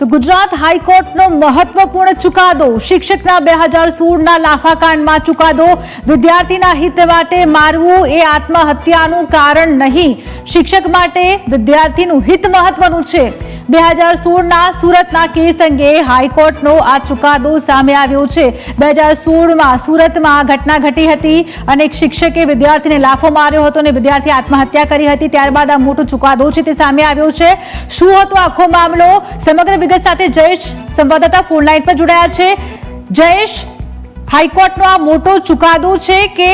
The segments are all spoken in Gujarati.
તો ગુજરાત હાઈકોર્ટનો મહત્વપૂર્ણ ચુકાદો શિક્ષકના બે હજાર સોળના લાફાકાંડમાં ચુકાદો વિદ્યાર્થીના હિત માટે મારવું એ આત્મહત્યાનું કારણ નહીં. શિક્ષક માટે વિદ્યાર્થીનું હિત મહત્વનું છે. બે હજાર સોળના સુરતના કેસ અંગે હાઈકોર્ટનો આ ચુકાદો સામે આવ્યો છે. બે હજાર સોળમાં સુરતમાં ઘટના ઘટી હતી અને એક શિક્ષકે વિદ્યાર્થીને લાફો માર્યો હતો અને વિદ્યાર્થી આત્મહત્યા કરી હતી. ત્યારબાદ આ મોટો ચુકાદો છે તે સામે આવ્યો છે. શું હતો આખો મામલો? સમગ્ર વિગત સાથે જયેશ સંવાદદાતા ફોનલાઈન પર જોડાયા છે. જયેશ, હાઈકોર્ટનો આ મોટો ચુકાદો છે કે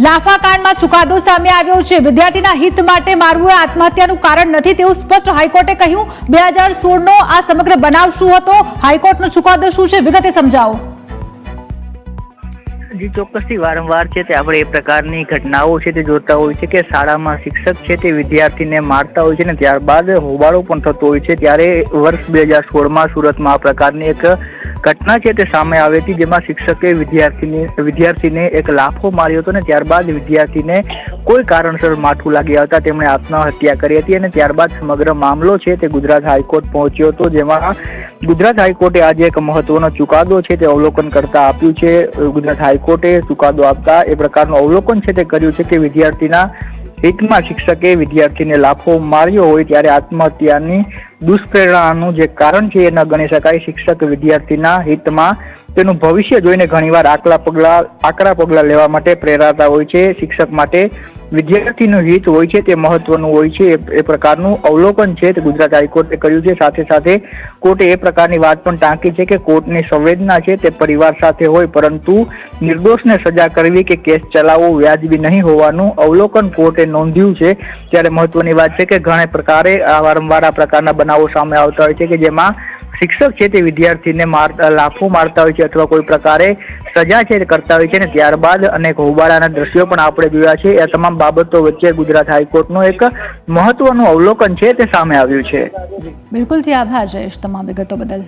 લાફાકાંડમાં ચુકાદો સામે આવ્યો છે. વિદ્યાર્થીના હિત માટે મારવું એ આત્મહત્યાનું કારણ નથી તેવું સ્પષ્ટ હાઈકોર્ટે કહ્યું. બે હજાર સોળનો આ સમગ્ર બનાવ શું હતો? હાઈકોર્ટનો ચુકાદો શું છે? વિગતે સમજાવો. જે, ચોક્કસથી વારંવાર છે તે આપણે એ પ્રકારની ઘટનાઓ છે તે જોતા હોય છે કે શાળામાં શિક્ષક છે તે વિદ્યાર્થીને મારતા હોય છે ને ત્યારબાદ હોબાળો પણ થતો હોય છે. ત્યારે વર્ષ બે હજાર સોળમાં સુરતમાં આ પ્રકારની એક ઘટના છે તે સામે આવી હતી, જેમાં શિક્ષકે વિદ્યાર્થીને વિદ્યાર્થીને એક લાફો માર્યો હતો ને ત્યારબાદ વિદ્યાર્થીને કોઈ કારણસર માથું લાગી આવતા તેમણે આત્મહત્યા કરી હતી અને ત્યારબાદ સમગ્ર મામલો છે તે ગુજરાત હાઈકોર્ટ પહોંચ્યો હતો, જેમાં ગુજરાત હાઈકોર્ટે આજે એક મહત્વનો ચુકાદો છે તે અવલોકન કરતા આપ્યું છે. ગુજરાત હાઈકોર્ટે ચુકાદો આપતા એ પ્રકારનું અવલોકન છે તે કર્યું છે કે વિદ્યાર્થીના હિતમાં શિક્ષકે વિદ્યાર્થીને લાફો માર્યો હોય ત્યારે આત્મહત્યાની દુષ્પ્રેરણાનું જે કારણ છે એ ન ગણી શકાય. શિક્ષક વિદ્યાર્થીના હિતમાં તેનું ભવિષ્ય જોઈને ઘણીવાર આકલા પગલા, આકરા પગલા લેવા માટે પ્રેરાતા હોય છે, શિક્ષક માટે વિદ્યાર્થીનું હિત હોય છે, તે મહત્વનું હોય છે, એ- પ્રકારનું અવલોકન છે, તે ગુજરાત હાઈકોર્ટે કર્યું છે. સાથે સાથે કોર્ટે એ પ્રકારની વાત પણ ટાંકી છે કે કોર્ટની સંવેદના છે તે પરિવાર સાથે હોય, પરંતુ નિર્દોષને સજા કરવી કે કેસ ચલાવવો વ્યાજબી નહીં હોવાનું અવલોકન કોર્ટે નોંધ્યું છે. ત્યારે મહત્વની વાત છે કે ઘણા પ્રકારે આ વારંવાર આ પ્રકારના બનાવો સામે આવતા હોય છે કે જેમાં શિક્ષક છે તે વિદ્યાર્થીને લાફો મારતા હોય છે અથવા કોઈ પ્રકારે સજા છે કરતા હોય છે ને ત્યારબાદ અનેક હોબાળાના દ્રશ્યો પણ આપણે જોયા છે. એ તમામ બાબતો વચ્ચે ગુજરાત હાઈકોર્ટનું એક મહત્વનું અવલોકન છે તે સામે આવ્યું છે. બિલકુલથી આભાર જયેશ તમામ વિગતો બદલ.